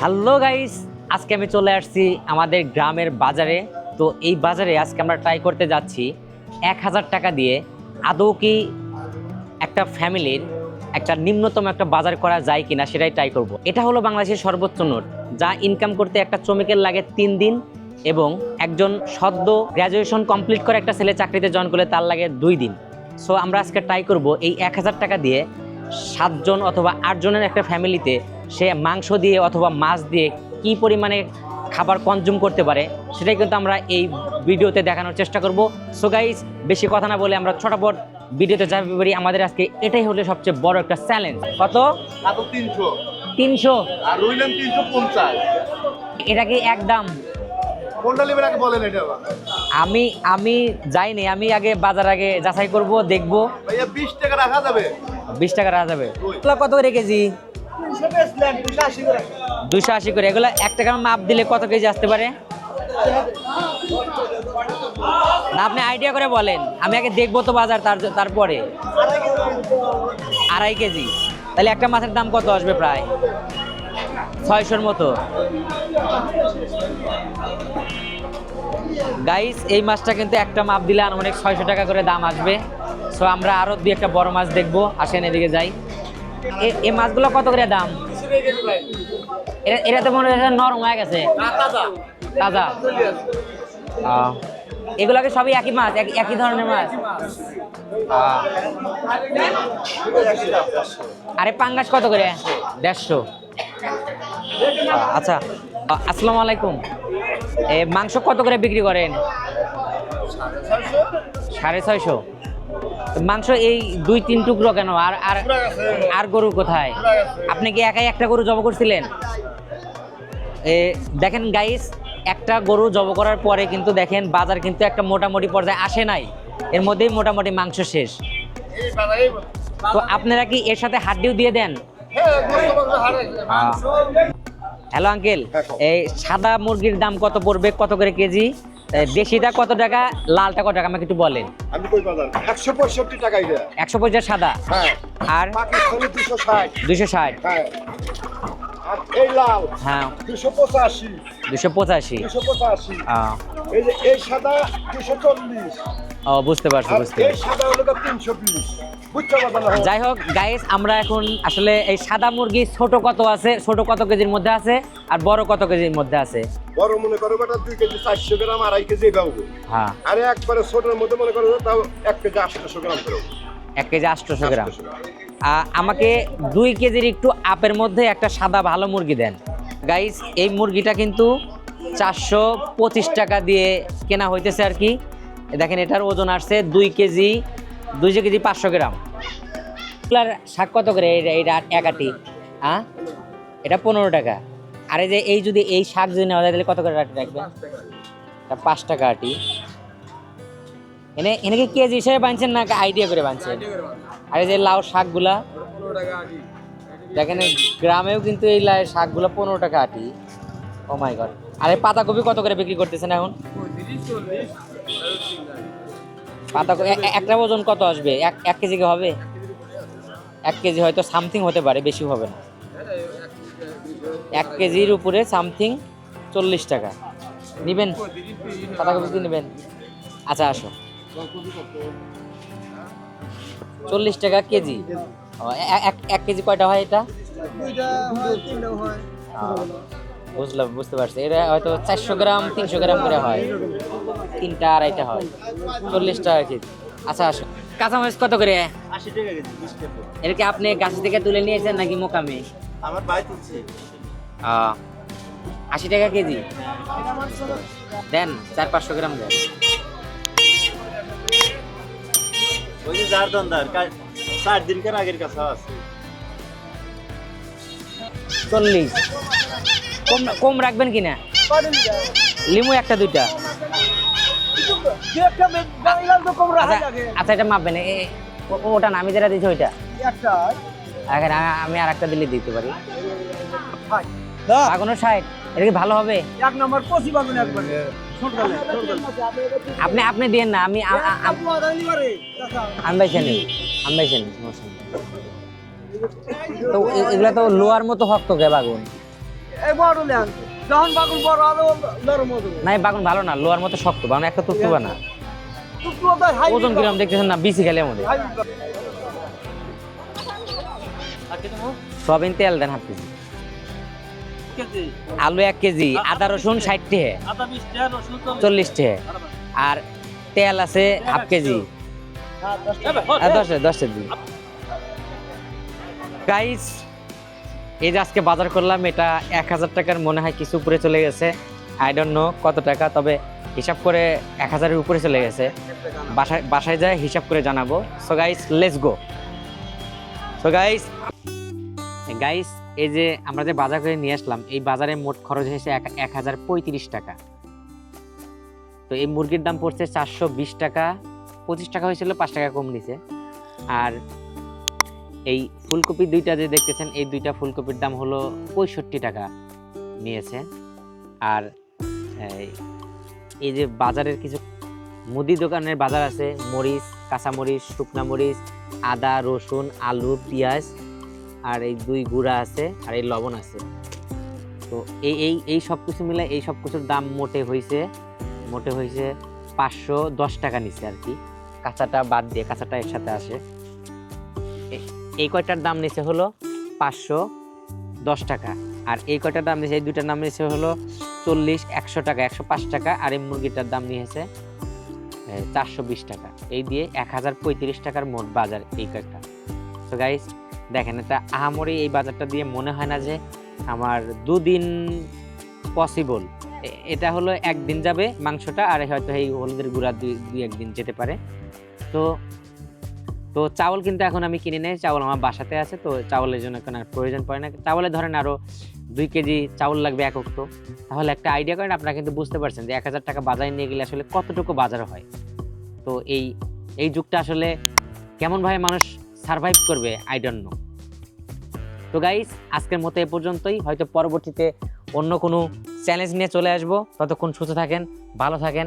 Hello guys, আজকে আমি চলে আসছি আমাদের গ্রামের বাজারে। তো এই বাজারে আজকে আমরা ট্রাই করতে যাচ্ছি এক হাজার টাকা দিয়ে। আদৌ কি একটা ফ্যামিলির একটা নিম্নতম একটা বাজার করা যায় কিনা সেটাই ট্রাই করব। এটা হলো বাংলাদেশের সর্বোচ্চ নোট, যা ইনকাম করতে একটা শ্রমিকের লাগে তিন দিন এবং একজন সদ্য গ্র্যাজুয়েশন কমপ্লিট করে একটা ছেলে চাকরিতে জয়েন করলে তার লাগে দুই দিন। সো আমরা আজকে ট্রাই করব এই এক হাজার টাকা দিয়ে সাতজন অথবা আটজনের একটা ফ্যামিলিতে সে মাংস দিয়ে অথবা মাছ দিয়ে কি পরিমাণে খাবার কনজিউম করতে পারে সেটাই কিন্তু আমরা এই ভিডিওতে দেখানোর চেষ্টা করব। সো গাইজ বেশি কথা না বলে আমরা ছোটাপট ভিডিওতে যাবে পারি আমাদের আজকে এটাই হলো সবচেয়ে বড় একটা চ্যালেঞ্জ কত? তিনশো। তিনশো? আর রইলাম তিনশো পঞ্চাশ। এটা কি একদম? কোনটা নেবেন বলেন এটা আমি আমি যাইনি আমি আগে বাজার আগে যাচাই করব দেখব। বিশ টাকা রাখা যাবে। বিশ টাকা রাখা যাবে। কত করে কেজি? দুশো আশি করে। এগুলো এক টাকা মাপ দিলে কত কেজি আসতে পারে? না আপনি আইডিয়া করে বলেন। আমি আগে দেখব তো বাজার তার তারপরে। আড়াই কেজি। তাহলে একটা মাছের দাম কত আসবে প্রায়? ছয়শোর মতো। গাইস এই মাছটা কিন্তু একটা মাপ দিলে অনেক ছয়শো টাকা করে দাম আসবে। সো আমরা আরও দুই একটা বড় মাছ দেখব। আসেন এদিকে যাই। এই মাছগুলো কত করে দাম? এটা তো মনে হচ্ছে নরম হয়ে গেছে। তাজা। এগুলোকে সবই একই মাছ? এক- একই ধরনের মাছ? আরে পাঙ্গাস কত করে? দেড়শো। আচ্ছা আসসালামু আলাইকুম। মাংস কত করে বিক্রি করেন? সাড়ে ছয়শো। মাংস এই দুই তিন টুকরো কেন? আর আর আর গরু কোথায়? আপনি কি একাই একটা গরু জব করছিলেন? এ, দেখেন গাইস একটা গরু জব করার পরে কিন্তু দেখেন বাজার কিন্তু একটা মোটামুটি পর্যায়ে আসে নাই। এর মধ্যেই মোটামুটি মাংস শেষ। তো আপনারা কি এর সাথে হাড্ডিও দিয়ে দেন? হ্যালো আঙ্কেল এই সাদা মুরগির দাম কত পড়বে? কত করে কেজি? দেশিটা কত টাকা লালটা কত টাকা আমাকে একটু বলেন। আমি কই বাজার? একশো পঁয়ষট্টি টাকা এটা একশো পঞ্চাশ সাদা? হ্যাঁ। আর পাকিস্তানি দুশো ষাট। দুশো ষাট? হ্যাঁ। আর এই লাল হ্যাঁ। দুশো পঁচাশি। দুশো পঁচাশি। দুশো পঁচাশি। আহ, এই যে এই সাদা দুশো চল্লিশ। ও বুঝতে পারছি বুঝতে এই সাদা হলো তিনশো বিশ। যাই হোক গাইস আমরা এখন আসলে এই সাদা মুরগি ছোট কত আছে ছোট কত কেজির মধ্যে আছে আর বড় কত কেজির মধ্যে আছে? বড় মনে করো বেটা দুই কেজি চারশো গ্রাম আড়াই কেজি পাবো হ্যাঁ। আরে একবারে ছোটের মধ্যে মনে করো তাও এক কেজি আটশোশো গ্রাম করে এক কেজি আটশোশো গ্রাম। আহ, আমাকে দুই কেজির একটু আপের মধ্যে একটা সাদা ভালো মুরগি দেন। গাইস এই মুরগিটা কিন্তু চারশো পঁচিশ টাকা দিয়ে কেনা হইতেছে আর কি। দেখেন এটার ওজন আসছে দুই কেজি দুই কেজি পাঁচশো গ্রাম। এগুলার শাক কত করে? এটা এটা এক আটি হ্যাঁ এটা পনেরো টাকা। আর এই যে এই যদি এই শাক যদি নেওয়া যায় তাহলে কত করে আটি। রাখবেন এটা পাঁচ টাকা আটি। এনে এনে কি কেজি হিসেবে বানছেন না আইডিয়া করে বানছেন? আর এই যে লাউ শাকগুলা দেখেন গ্রামেও কিন্তু এই লাই শাকগুলো পনেরো টাকা আটি। ও মাই গড আর এই পাতাকপি কত করে বিক্রি করতেছেন এখন? পাতাকপি এ- একটা ওজন কত আসবে? এক এক কেজি কি হবে? এক কেজি হয়তো সামথিং হতে পারে বেশি হবে না। এক কেজির উপরে সামথিং চল্লিশ টাকা। নিবেন? পাতাকপি কি নেবেন? আচ্ছা আসো। চল্লিশ টাকা কেজি। এক কেজি কয়টা হয় এটা? বুঝলাম বুঝতে পারছি। এটা হয়তো চারশো গ্রাম তিনশো গ্রাম করে হয়। তিনটা আড়াইটা হয়। চল্লিশ টাকা কেজি। আচ্ছা আসো কাঁচামরিচ কত করে? এটা কি আপনি গাছ থেকে তুলে নিয়েছেন নাকি মোকামে? আমার ভাই তুলছে। আশি টাকা কেজি? দেন চার পাঁচশো গ্রাম দেন। ওই যে যার দন্দার চার দিনকার আগের কাছে আছে। চল্লিশ কম কম রাখবেন কিনা লিমু একটা দুইটা আচ্ছা আচ্ছা এটা মাপবেন ওটা না আমি যেটা দিচ্ছি ওইটা এখন আমি আর একটা দিলে দিতে পারি আগুনো ষাট এটা কি ভালো হবে এক নম্বর পঁচিশ পাবেন একবারে আপনি আপনি দিয়েন না আমি আমি বাইছে আমি। তো এগুলা তো লোয়ার মতো শক্ত কে বাগুন? এই বড় লেন যখন বাগুন বড় হবে নরম হবে। না এই বাগুন ভালো না লোয়ার মতো শক্ত বাগুন একটা তুকতুবা না। ওজন কিরম দেখতেছেন না বিসি খেলে আমাদের। সয়াবিন তেল দেন হাফ কেজি। আলু এক কেজি আদা রসুন ষাট রসুন চল্লিশ টাকা আর তেল আছে হাফ কেজি। আর দশ দশ দিন। গাইস এই যে আজকে বাজার করলাম, এটা এক হাজার টাকার, মনে হয় কিছু উপরে চলে গেছে। আই ডোন্ট নো কত টাকা, তবে হিসাব করে এক হাজারের উপরে চলে গেছে। বাসায় বাসায় যায়, হিসাব করে জানাব। So guys let's go so guys guys এই যে আমরা যে বাজার করে নিয়ে আসলাম, এই বাজারে মোট খরচ হয়েছে এক এক হাজার পঁয়ত্রিশ টাকা। তো এই মুরগির দাম পড়ছে চারশো বিশ টাকা, পঁচিশ টাকা হয়েছিল, পাঁচ টাকা কম নিছে। আর এই ফুলকপি দুইটা যে দেখতেছেন, এই দুইটা ফুলকপির দাম হলো পঁয়ষট্টি টাকা নিয়েছে। আর, এই- যে বাজারের কিছু মুদি দোকানের বাজার আছে, মরিচ কাঁচামরিচ শুকনা মরিচ, আদা, রসুন, আলু, পেঁয়াজ, আর এই দুই গুঁড়া আছে, আর এই লবণ আছে। তো এই এই এই সব কিছু মিলে এই সব কিছুর দাম মোটে হয়েছে মোটে হয়েছে পাঁচশো দশ টাকা নিচ্ছে আর কি। কাঁচাটা বাদ দিয়ে, কাঁচাটা এর সাথে আসে। এই কয়টার দাম নিচে হলো পাঁচশো দশ টাকা। আর এই কয়টার দাম নিয়েছে এই দুইটার দাম নিয়েছে হলো চল্লিশ, একশো টাকা, একশো পাঁচ টাকা। আর এই মুরগিটার দাম নিয়েছে চারশো বিশ টাকা। এই দিয়ে এক হাজার পঁয়ত্রিশ টাকার মোট বাজার এই কয়েকটা তো গাইস দেখেন এটা আহামরি এই বাজারটা দিয়ে মনে হয় না যে আমার দুদিন পসিবল এটা হলো একদিন যাবে মাংসটা, আর হয়তো এই হলুদের গুঁড়া দুই দুই একদিন যেতে পারে। তো তো চাউল কিন্তু এখন আমি কিনে নেই, চাউল আমার বাসাতে আছে, তো চাউলের জন্য এখন আর প্রয়োজন পড়ে না। চাউলে ধরেন আরও দুই কেজি চাউল লাগবে এক তো তাহলে একটা আইডিয়া করেন, আপনারা কিন্তু বুঝতে পারছেন যে এক হাজার টাকা বাজারে নিয়ে গেলে আসলে কতটুকু বাজার হয়। তো এই এই যুগটা আসলে কেমনভাবে মানুষ সারভাইভ করবে আই ডোন্ট নো তো গাইস আজকের মতো এ পর্যন্তই। হয়তো পরবর্তীতে অন্য কোনো চ্যালেঞ্জ নিয়ে চলে আসব। ততক্ষণ সুস্থ থাকেন, ভালো থাকেন।